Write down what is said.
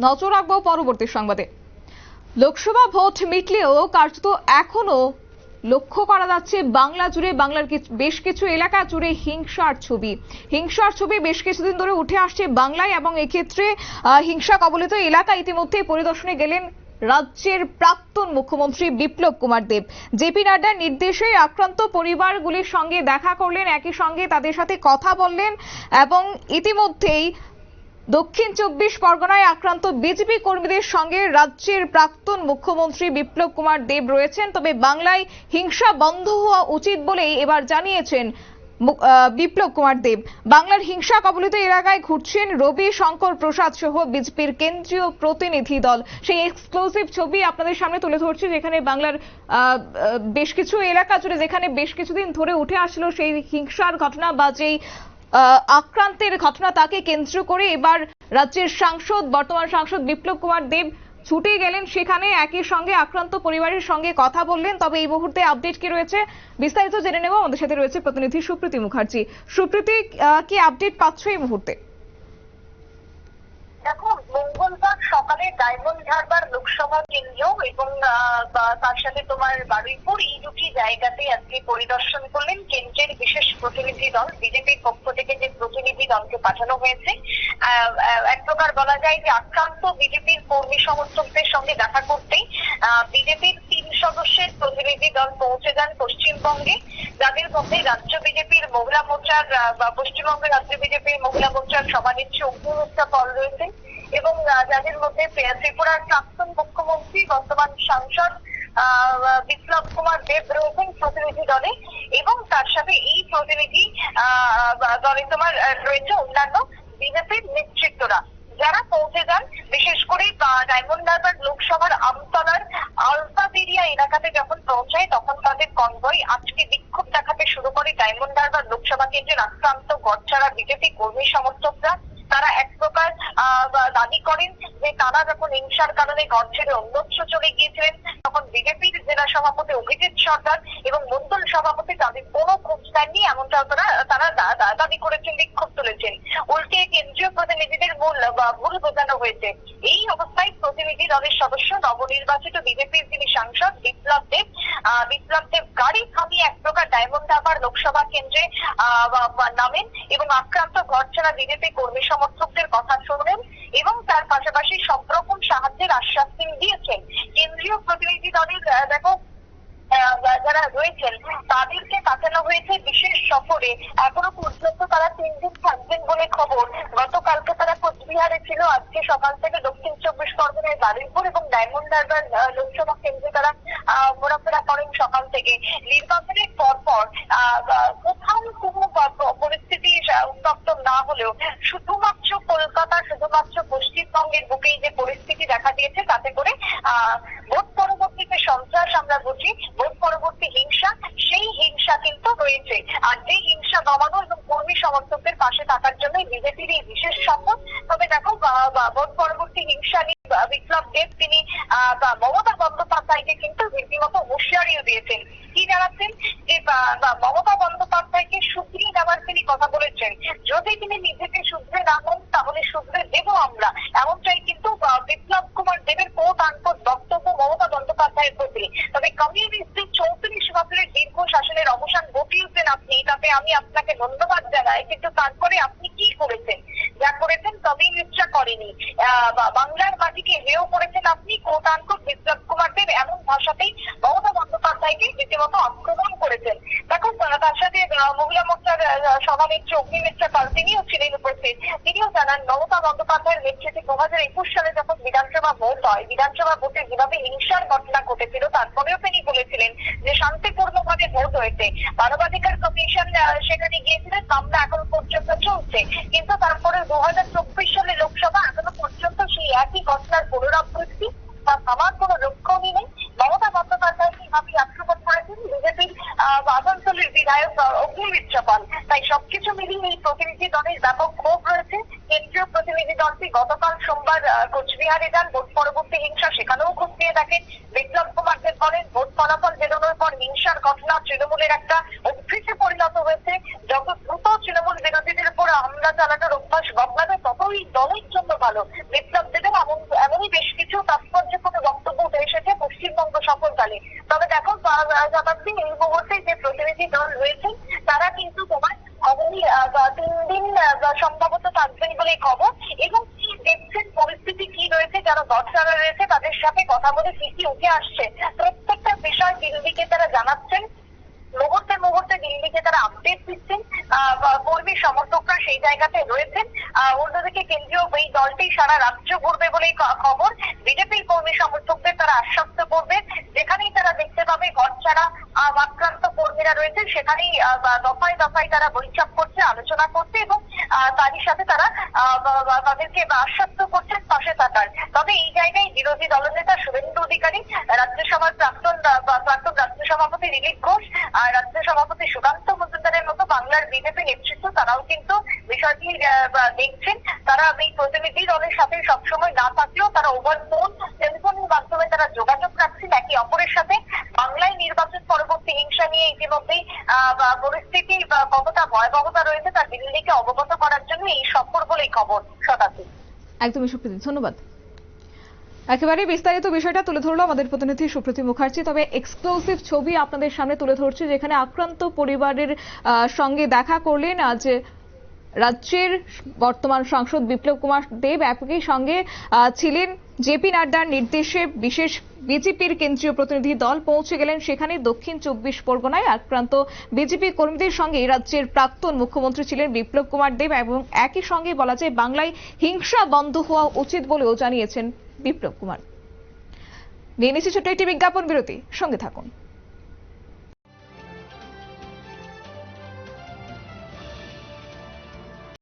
নজর রাখব পরবর্তী সংবাদে। লোকসভা ভোট মিটলেও কার্যত এখনও লক্ষ্য করা যাচ্ছে বাংলা জুড়ে, বাংলার বেশ কিছু এলাকা জুড়ে হিংসার ছবি। হিংসার ছবি বেশ কিছুদিন ধরে উঠে আসছে বাংলায় এবং এক্ষেত্রে হিংসা কবলিত এলাকা ইতিমধ্যে পরিদর্শনে গেলেন রাজ্যের প্রাক্তন মুখ্যমন্ত্রী বিপ্লব কুমার দেব। জেপি নাড্ডার নির্দেশে আক্রান্ত পরিবারগুলির সঙ্গে দেখা করলেন, একই সঙ্গে তাদের সাথে কথা বললেন এবং ইতিমধ্যেই দক্ষিণ চব্বিশ পরগনায় আক্রান্ত বিজেপি কর্মীদের সঙ্গে রাজ্যের প্রাক্তন মুখ্যমন্ত্রী বিপ্লব কুমার দেব রয়েছেন। তবে বাংলায় হিংসা বন্ধ হওয়া উচিত বলেই এবার জানিয়েছেন বিপ্লব কুমার দেব। বাংলার হিংসা কবলিত এলাকায় ঘুরছেন রবি শঙ্কর প্রসাদ সহ বিজেপির কেন্দ্রীয় প্রতিনিধি দল। সেই এক্সক্লুসিভ ছবি আপনাদের সামনে তুলে ধরছি, যেখানে বাংলার বেশ কিছু এলাকা জুড়ে যেখানে বেশ কিছুদিন ধরে উঠে আসলো সেই হিংসার ঘটনা বা যেই আক্রান্তের ঘটনা তাকে কেন্দ্র করে এবার রাজ্যের সাংসদ, বর্তমান সাংসদ বিপ্লব কুমার দেব ছুটে গেলেন সেখানে। একই সঙ্গে আক্রান্ত পরিবারের সঙ্গে কথা বললেন। তবে এই মুহূর্তে আপডেট কি রয়েছে বিস্তারিত জেনে নেব। আমাদের সাথে রয়েছে প্রতিনিধি সুপ্রীতি মুখার্জি। সুপ্রীতি কি আপডেট পাচ্ছ এই মুহূর্তে? দেখো মঙ্গলবার সকালে ডায়মন্ড হারবার লোকসভা কেন্দ্র এবং তার সাথে তোমার বারুইপুর এই দুটি জায়গাতে আজকে পরিদর্শন করলেন কেন্দ্রের বিশেষ প্রতিনিধি দল বিজেপির পক্ষ থেকে যে প্রতিনিধি দলকে পাঠানো হয়েছে। এক প্রকার বলা যায় যে আক্রান্ত বিজেপির কর্মী সমর্থকদের সঙ্গে দেখা করতেই বিজেপির তিন সদস্যের প্রতিনিধি দল পৌঁছে যান পশ্চিমবঙ্গে। যাদের মধ্যে রাজ্য বিজেপির মহিলা মোর্চার পশ্চিমবঙ্গের রাজ্য বিজেপির মহিলা মোর্চার সভানেত্রী অগ্নিমিত্রা পল আহ, যাদের মধ্যে ত্রিপুরার প্রাক্তন মুখ্যমন্ত্রী, বর্তমান সাংসদ বিপ্লব কুমার দেব রয়েছেন প্রতিনিধি দলে এবং তার সাথে এই প্রতিনিধি দলে তোমার রয়েছে অন্যান্য বিজেপির নেতৃত্বরা। যারা পৌঁছে যান, বিশেষ করে ডায়মন্ড হারবার লোকসভার আমতলার আলতাবেরিয়া এলাকাতে যখন পৌঁছায়, তখন তাদের কনভয় আজকে বিক্ষোভ দেখাতে শুরু করে ডায়মন্ড হারবার লোকসভা কেন্দ্রের আক্রান্ত গড়ছাড়া বিজেপি কর্মী সমর্থকরা। তারা এক প্রকার দাবি করেন যে তারা যখন হিংসার কারণে ঘর ছেড়ে অন্যত্র চলে গিয়েছিলেন, তখন বিজেপির জেলা সভাপতি অভিজিৎ সরকার এবং মন্ডল সভাপতি তাদের কোনো খোঁজ দেননি, এমনটা তারা তারা দাবি করেছেন বিক্ষোভ তুলেছেন। উল্টে কেন্দ্রীয় প্রতিনিধিদের মূল ভুল বোঝানো হয়েছে। এই অবস্থায় প্রতিনিধি দলের সদস্য, নবনির্বাচিত বিজেপির যিনি সাংসদ বিপ্লব দেব বিপ্লব দেব গাড়ি থামিয়ে এক প্রকার ডায়মন্ড হারবার লোকসভা কেন্দ্রে নামেন এবং আক্রান্ত ঘরছাড়া বিজেপি কর্মী সমর্থকদের কথা শুনলেন এবং তার পাশাপাশি সব রকম সাহায্যের আশ্বাস তিনি দিয়েছেন। কেন্দ্রীয় প্রতিনিধি দলের দেখো যারা রয়েছেন তাদেরকে পাঠানো হয়েছে বিশেষ সফরে। এখনও পর্যন্ত তারা তিন দিন থাকবেন বলে খবর। গতকালকে তারা কোচবিহারে ছিল। আজকে সকাল থেকে দক্ষিণ চব্বিশ পরগনায় বারুইপুর এবং ডায়মন্ড হারবার লোকসভা কেন্দ্রে তারা ঘোরাফেরা করেন সকাল থেকে নির্বাচনের পর পর আহ, আহ, কোথাও কোনো পরিস্থিতি উত্তপ্ত হলেও, শুধুমাত্র কলকাতা, শুধুমাত্র পশ্চিমবঙ্গের বুকেই যে পরিস্থিতি দেখা দিয়েছে, তাতে করে ভোট পরবর্তীতে সন্ত্রাস আমরা বুঝি ভোট পরবর্তী হিংসা, সেই হিংসা কিন্তু রয়েছে। আর যে হিংসা দমানো এবং কর্মী সমর্থকদের পাশে থাকার জন্য বিজেপির এই বিশেষ শপথ। তবে দেখো ভোট পরবর্তী হিংসা নিয়ে বিপ্লব দেব তিনি মমতা বন্দ্যোপাধ্যায়কে কিন্তু রীতিমতো হুঁশিয়ারিও দিয়েছেন। কি জানাচ্ছেন যে মমতা বন্দ্যোপাধ্যায়কে শুধরিয়ে নেওয়ার তিনি কথা বলেছেন। যদি তিনি নিজেকে শুধরে না হন তাহলে শুধরে দেব আমরা। এমনটাই কিন্তু বিপ্লব কুমার দেবের কোট আনকোট বক্তব্য মমতা বন্দ্যোপাধ্যায়ের প্রতি। তবে কমিউনিস্টদের চৌত্রিশ বছরের দীর্ঘ শাসনের অবসান ঘটিয়েছেন আপনি, তাতে আমি আপনাকে ধন্যবাদ জানাই, কিন্তু তারপরে আপনি কি করেছেন? যা করেছেন কমিউনিস্টরা করেনি। বাংলার মাটিকে হেয় করেছেন আপনি কোট বিপ্লব কুমার দেব এমন ভাষাতেই মমতা বন্দ্যোপাধ্যায়কে রীতিমতো আক্রমণ করেছেন। দেখো আহ, তার সাথে মহিলা মোর্চার সভানেত্রী অগ্নিমিত্রা পাল তিনিও ছিলেন উপস্থিত। তিনিও জানান মমতা বন্দ্যোপাধ্যায়ের নেতৃত্বে দু হাজার একুশ সালে যখন বিধানসভা ভোট হয় বিধানসভা ভোটে যেভাবে হিংসার ঘটনা ঘটেছিল তারপরেও তিনি বলেছিলেন যে শান্তিপূর্ণভাবে ভোট হয়েছে। মানবাধিকার কমিশন সেখানে গিয়েছিলেন মামলা চলছে কিন্তু তারপরে দু হাজার চব্বিশ সালে লোকসভা এখনও পর্যন্ত সেই একই ঘটনার পুনরাবৃত্তি বা আমার কোনো লক্ষ্যই নেই। মমতা বন্দ্যোপাধ্যায় কীভাবে আক্রমণ করেছেন? বিজেপির আসানসোলের বিধায়ক আহ, অগ্নিমিত্র পাল। তাই সবকিছু মিলিয়ে এই প্রতিনিধি দলের ব্যাপক ক্ষোভ রয়েছে। কেন্দ্রীয় প্রতিনিধি দলটি গতকাল সোমবার কোচবিহারে যান। ভোট পরবর্তী হিংসা সেখানেও খতিয়ে দেখেন বিপ্লব কুমার দেব বলেন, ভোট ফলাফল বেরোনোর পর হিংসার ঘটনা তৃণমূলের একটা অভ্যেসে পরিণত হয়েছে। যত দ্রুত তৃণমূল বিরোধীদের উপর হামলা চালানোর অভ্যাস বদলাবে, ততই দলের জন্য ভালো। বিপ্লব দেবের এমন, এমনই বেশ কিছু তাৎপর্যপূর্ণ বক্তব্য উঠে এসেছে পশ্চিমবঙ্গ সফরকালে তবে দেখো শতাব্দী এই মুহূর্তে যে প্রতিনিধি দল রয়েছেন, তারা কিন্তু তোমার তিন দিন সম্ভবত থাকবেন বলে খবর। এবং কি দেখছেন পরিস্থিতি কি রয়েছে যারা দর্শকরা রয়েছে, তাদের সাথে কথা বলে কি কি উঠে আসছে। প্রত্যেকটা বিষয় দিল্লিকে তারা জানাচ্ছেন। মুহূর্তে মুহূর্তে দিল্লিকে তারা আপডেট দিচ্ছেন। কর্মী সমর্থকরা সেই জায়গাতে রয়েছেন। অন্যদিকে কেন্দ্রীয় এই দলটি সারা রাজ্য ঘুরবে বলেই খবর। বিজেপির কর্মী সমর্থকদের তারা আশ্বস্ত করবে। যেখানেই তারা দেখতে পাবে ঘর ছাড়া আক্রান্ত কর্মীরা রয়েছেন, সেখানেই দফায় দফায় তারা বৈঠক করছে, আলোচনা করছে এবং তারই সাথে তারা তাদেরকে আশ্বস্ত করছেন পাশে থাকার। তবে এই জায়গায় বিরোধী দলনেতা শুভেন্দু অধিকারী রাজ্যসভার প্রাক্তন প্রাক্তন রাজ্য সভাপতি দিলীপ ঘোষ আর রাজ্য সভাপতি সুকান্ত মজুমদারের মতো বাংলার বিজেপি নেতৃত্ব, তারাও কিন্তু বিষয়টি দেখছেন। তারা এই প্রতিনিধি দলের সাথে সবসময় না থাকলেও তারা ওভার ফোন টেলিফোনের মাধ্যমে তারা যোগাযোগ রাখছেন। একে অপরের সাথে বাংলায় নির্বাচন পরবর্তী হিংসা নিয়ে ইতিমধ্যেই আহ, বা পরিস্থিতি বা কতটা ভয়াবহতা রয়েছে তা দিল্লিকে অবগত করার জন্য এই সফর বলেই খবর শতাব্দী একদমই সুপ্রীতি ধন্যবাদ। একেবারে বিস্তারিত বিষয়টা তুলে ধরলো আমাদের প্রতিনিধি সুপ্রীতি মুখার্জি, তবে এক্সক্লুসিভ ছবি আপনাদের সামনে তুলে ধরছি, যেখানে আক্রান্ত পরিবারের সঙ্গে দেখা করলেন আজ রাজ্যের বর্তমান সাংসদ বিপ্লব কুমার দেব, একই সঙ্গে ছিলেন জেপি নাড্ডার নির্দেশে বিশেষ বিজেপির কেন্দ্রীয় প্রতিনিধি দল পৌঁছে গেলেন। সেখানে দক্ষিণ চব্বিশ পরগনায় আক্রান্ত বিজেপি কর্মীদের সঙ্গে রাজ্যের প্রাক্তন মুখ্যমন্ত্রী ছিলেন বিপ্লব কুমার দেব এবং একই সঙ্গে বলা যায় বাংলায় হিংসা বন্ধ হওয়া উচিত বলেও জানিয়েছেন বিপ্লব কুমার। নিয়ে নিচ্ছে ছোট্ট একটি বিজ্ঞাপন বিরতি। সঙ্গে থাকুন।